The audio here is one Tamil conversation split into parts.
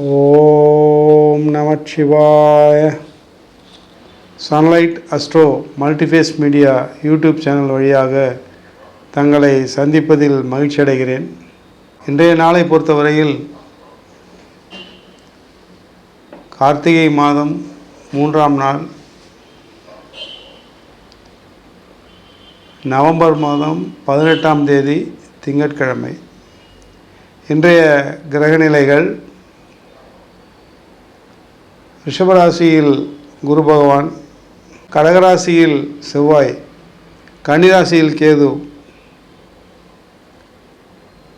ஓம் நமச்சிவாய Sunlight Astro Multiface Media YouTube channel வழியாக தங்களை சந்திப்பதில் மகிழ்ச்சி அடைகிறேன். இன்றைய நாளை பொறுத்தவரையில் கார்த்திகை மாதம் மூன்றாம் நாள். நவம்பர் மாதம் பதினெட்டாம் தேதி திங்கட்கிழமை. இன்றைய கிரகநிலைகள் ரிஷபராசியில் குரு பகவான் கடகராசியில் செவ்வாய் கன்னிராசியில் கேது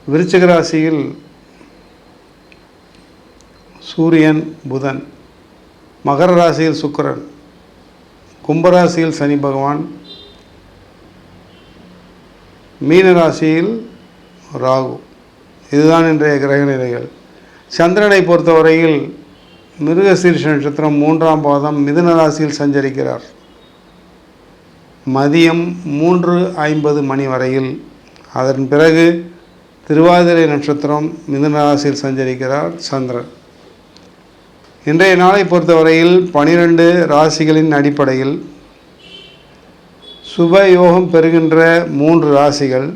விருச்சிக ராசியில் சூரியன் புதன் மகர ராசியில் சுக்கிரன் கும்பராசியில் சனி பகவான் மீன ராசியில் ராகு. இதுதான் இன்றைய கிரக நிலைகள். சந்திரனை பொறுத்தவரையில் மிருகசீர்ஷ நட்சத்திரம் மூன்றாம் பாதம் மிதுன ராசியில் சஞ்சரிக்கிறார். மதியம் மூன்று ஐம்பது மணி வரையில். அதன் பிறகு திருவாதிரை நட்சத்திரம் மிதுன ராசியில் சஞ்சரிக்கிறார் சந்திரன். இன்றைய நாளை பொறுத்தவரையில் பனிரெண்டு ராசிகளின் அடிப்படையில் சுப யோகம் பெறுகின்ற மூன்று ராசிகள்.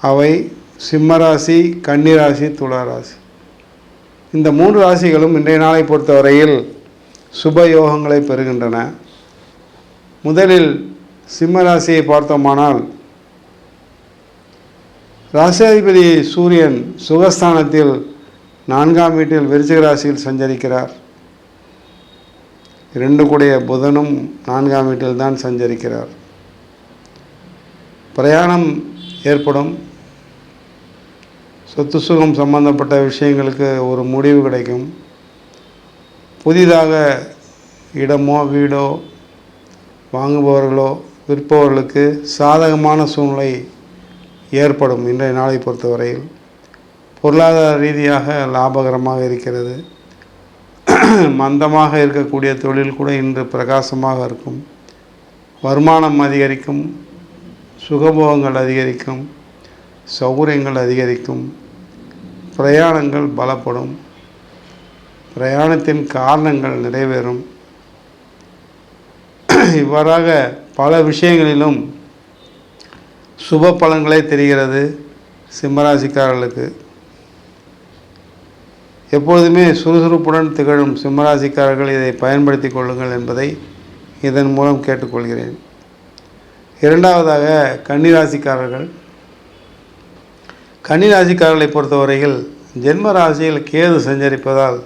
அவை சிம்மராசி கன்னிராசி துளாராசி இந்த மூன்று ராசிகளும் இன்றைய நாளை பொறுத்தவரையில் சுபயோகங்களை பெறுகின்றன. முதலில் சிம்ம ராசியை பார்த்தோமானால் ராசியாதிபதி சூரியன் சுகஸ்தானத்தில் நான்காம் வீட்டில் விருச்சிக ராசியில் சஞ்சரிக்கிறார். இரண்டு கூடிய புதனும் நான்காம் வீட்டில் தான் சஞ்சரிக்கிறார். பிரயாணம் ஏற்படும். சொத்து சுகம் சம்பந்தப்பட்ட விஷயங்களுக்கு ஒரு முடிவு கிடைக்கும். புதிதாக இடமோ வீடோ வாங்குபவர்களோ விற்பவர்களுக்கு சாதகமான சூழ்நிலை ஏற்படும் இன்றைய நாளை பொறுத்தவரையில். பொருளாதார ரீதியாக லாபகரமாக இருக்கிறது. மந்தமாக இருக்கக்கூடிய தொழில் கூட இன்று பிரகாசமாக இருக்கும். வருமானம் அதிகரிக்கும். சுகபோகங்கள் அதிகரிக்கும். சௌகரியங்கள் அதிகரிக்கும். பிரயாணங்கள் பலப்படும். பிரயாணத்தின் காரணங்கள் நிறைவேறும். இவ்வாறாக பல விஷயங்களிலும் சுப பலன்களே தெரிகிறது சிம்மராசிக்காரர்களுக்கு. எப்பொழுதுமே சுறுசுறுப்புடன் திகழும் சிம்மராசிக்காரர்கள் இதை பயன்படுத்தி கொள்ளுங்கள் என்பதை இதன் மூலம் கேட்டுக்கொள்கிறேன். இரண்டாவதாக கன்னிராசிக்காரர்கள் கன்னிராசிக்காரர்களை பொறுத்தவரையில் ஜென்ம ராசியில் கேது சஞ்சரிப்பதால்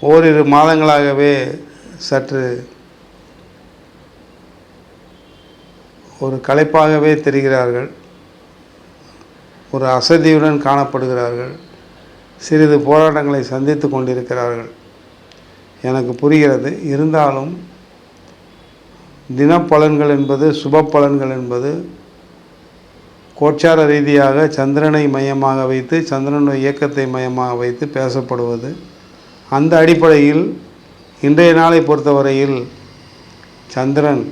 ஓரிரு மாதங்களாகவே சற்று ஒரு களைப்பாகவே தெரிகிறார்கள். ஒரு அசதியுடன் காணப்படுகிறார்கள். சிறிது போராட்டங்களை சந்தித்து கொண்டிருக்கிறார்கள். எனக்கு புரிகிறது. இருந்தாலும் தினப்பலன்கள் என்பது சுப பலன்கள் என்பது கோச்சார ரீதியாக சந்திரனை மையமாக வைத்து சந்திரனுடைய இயக்கத்தை மையமாக வைத்து பேசப்படுவது. அந்த அடிப்படையில் இன்றைய நாளை பொறுத்தவரையில் சந்திரன்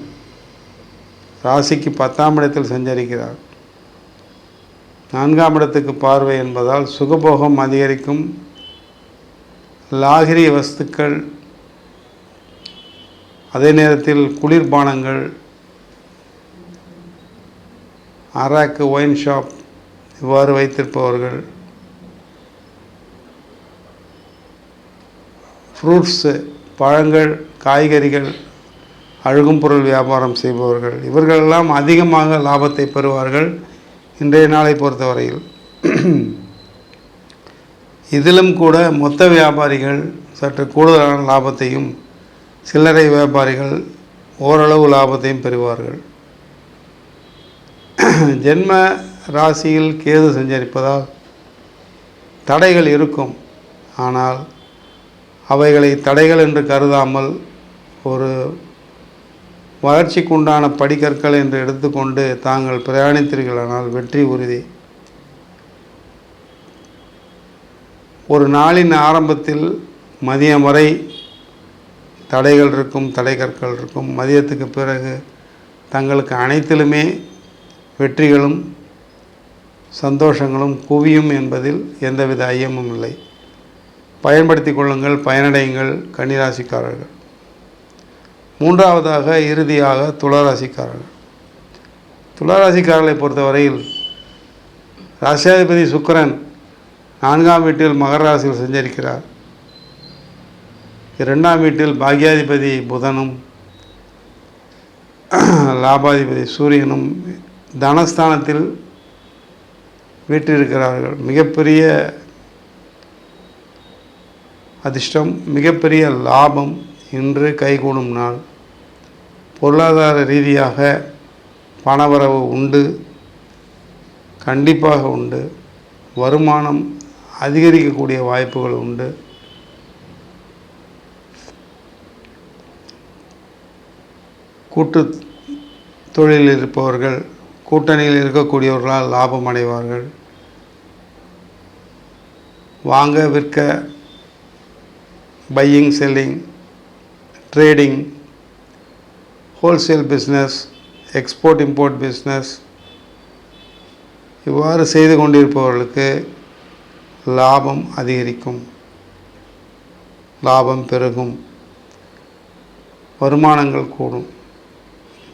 ராசிக்கு பத்தாம் இடத்தில் சஞ்சரிக்கிறார். நான்காம் இடத்துக்கு பார்வை என்பதால் சுகபோகம் அதிகரிக்கும். லாகிரி வஸ்துக்கள் அதே நேரத்தில் குளிர்பானங்கள் அராக்கு ஒயின் ஷாப் இவ்வாறு வைத்திருப்பவர்கள். ஃப்ரூட்ஸு பழங்கள் காய்கறிகள் அழுகும் பொருள் வியாபாரம் செய்பவர்கள். இவர்களெல்லாம் அதிகமாக லாபத்தை பெறுவார்கள் இன்றைய நாளை பொறுத்தவரையில். இதிலும் கூட மொத்த வியாபாரிகள் சற்று கூடுதலான லாபத்தையும் சில்லறை வியாபாரிகள் ஓரளவு லாபத்தையும் பெறுவார்கள். ஜென்ம ராசியில் கேது சஞ்சரிப்பதால் தடைகள் இருக்கும். ஆனால் அவைகளை தடைகள் என்று கருதாமல் ஒரு வளர்ச்சிக்குண்டான படிக்கற்கள் என்று எடுத்துக்கொண்டு தாங்கள் பிரயாணித்தீர்களானால் வெற்றி உறுதி. ஒரு நாளின் ஆரம்பத்தில் மதியம் வரை தடைகள் இருக்கும் தடைக்கற்கள் இருக்கும். மதியத்துக்கு பிறகு தங்களுக்கு அனைத்திலுமே வெற்றிகளும் சந்தோஷங்களும் குவியும் என்பதில் எந்தவித ஐயமும் இல்லை. பயன்படுத்தி கொள்ளுங்கள் பயனடையுங்கள் கன்னிராசிக்காரர்கள். மூன்றாவதாக இறுதியாக துளாராசிக்காரர்கள். துளராசிக்காரர்களை பொறுத்தவரையில் ராசியாதிபதி சுக்கரன் நான்காம் வீட்டில் மகர ராசியில் செஞ்சிருக்கிறார். இரண்டாம் வீட்டில் பாக்யாதிபதி புதனும் லாபாதிபதி சூரியனும் தனஸ்தானத்தில் வீற்றிருக்கிறார்கள். மிகப்பெரிய அதிர்ஷ்டம் மிகப்பெரிய லாபம் இன்று கைகூடும் நாள். பொருளாதார ரீதியாக பணவரவு உண்டு கண்டிப்பாக உண்டு. வருமானம் அதிகரிக்கக்கூடிய வாய்ப்புகள் உண்டு. கூட்டு தொழிலில் இருப்பவர்கள் கூட்டணியில் இருக்கக்கூடியவர்களால் லாபம் அடைவார்கள். வாங்க விற்க buying selling trading wholesale business export import business இவ்வாறு செய்து கொண்டிருப்பவர்களுக்கு லாபம் அதிகரிக்கும். லாபம் பெருகும். வருமானங்கள் கூடும்.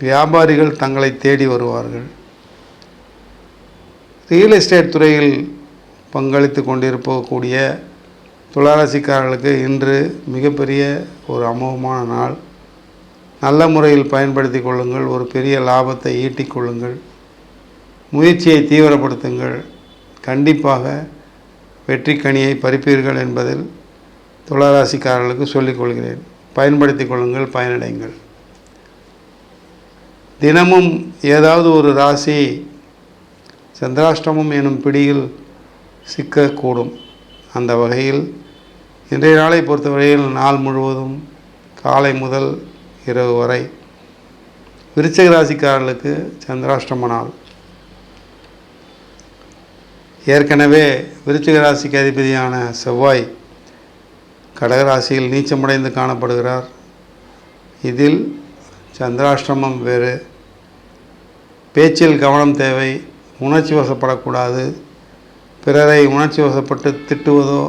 வியாபாரிகள் தங்களை தேடி வருவார்கள். ரியல் எஸ்டேட் துறையில் பங்களித்து கொண்டிருக்கக்கூடிய துளாராசிக்காரர்களுக்கு இன்று மிகப்பெரிய ஒரு அமோகமான நாள். நல்ல முறையில் பயன்படுத்தி கொள்ளுங்கள் ஒரு பெரிய லாபத்தை ஈட்டிக் கொள்ளுங்கள் முயற்சியை தீவிரப்படுத்துங்கள். கண்டிப்பாக வெற்றி கனியை பறிப்பீர்கள் என்பதில் துளாராசிக்காரர்களுக்கு சொல்லிக் கொள்கிறேன். பயன்படுத்தி கொள்ளுங்கள் பயனடைங்கள். தினமும் ஏதாவது ஒரு ராசி சந்திராஷ்டமம் எனும் பிடியில் சிக்கக்கூடும். அந்த வகையில் இன்றைய நாளை பொறுத்தவரையில் நாள் முழுவதும் காலை முதல் இரவு வரை விருச்சிக ராசிக்காரர்களுக்கு சந்திராஷ்டம நாள். ஏற்கனவே விருச்சிக ராசிக்கு அதிபதியான செவ்வாய் கடகராசியில் நீச்சமடைந்து காணப்படுகிறார். இதில் சந்திராஷ்டமம் வேறு. பேச்சில் கவனம் தேவை. உணர்ச்சி வசப்படக்கூடாது. பிறரை உணர்ச்சி வசப்பட்டு திட்டுவதோ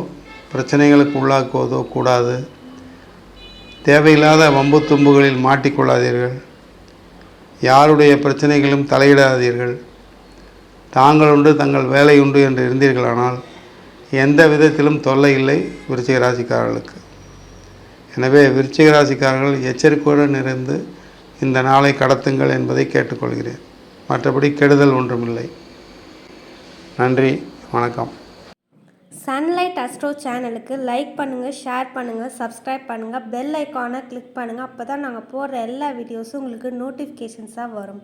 பிரச்சனைகளுக்கு உள்ளாக்குவதோ கூடாது. தேவையில்லாத வம்பு தும்புகளில் மாட்டிக்கொள்ளாதீர்கள். யாருடைய பிரச்சனைகளும் தலையிடாதீர்கள். தாங்கள் உண்டு தங்கள் வேலை உண்டு என்று இருந்தீர்களானால் எந்த விதத்திலும் தொல்லை இல்லை விருச்சிக ராசிக்காரர்களுக்கு. எனவே விருச்சிக ராசிக்காரர்கள் எச்சரிக்கையுடன் இருந்து இந்த நாளை கடத்துங்கள் என்பதை கேட்டுக்கொள்கிறேன். மற்றபடி கெடுதல் ஒன்றுமில்லை. நன்றி வணக்கம். சன்லைட் அஸ்ட்ரோ சேனலுக்கு லைக் பண்ணுங்கள் ஷேர் பண்ணுங்கள் சப்ஸ்கிரைப் பண்ணுங்கள் பெல் ஐக்கானை கிளிக் பண்ணுங்கள் அப்போ தான் நாங்கள் போடுற எல்லா வீடியோஸும் உங்களுக்கு நோட்டிஃபிகேஷன்ஸாக வரும்.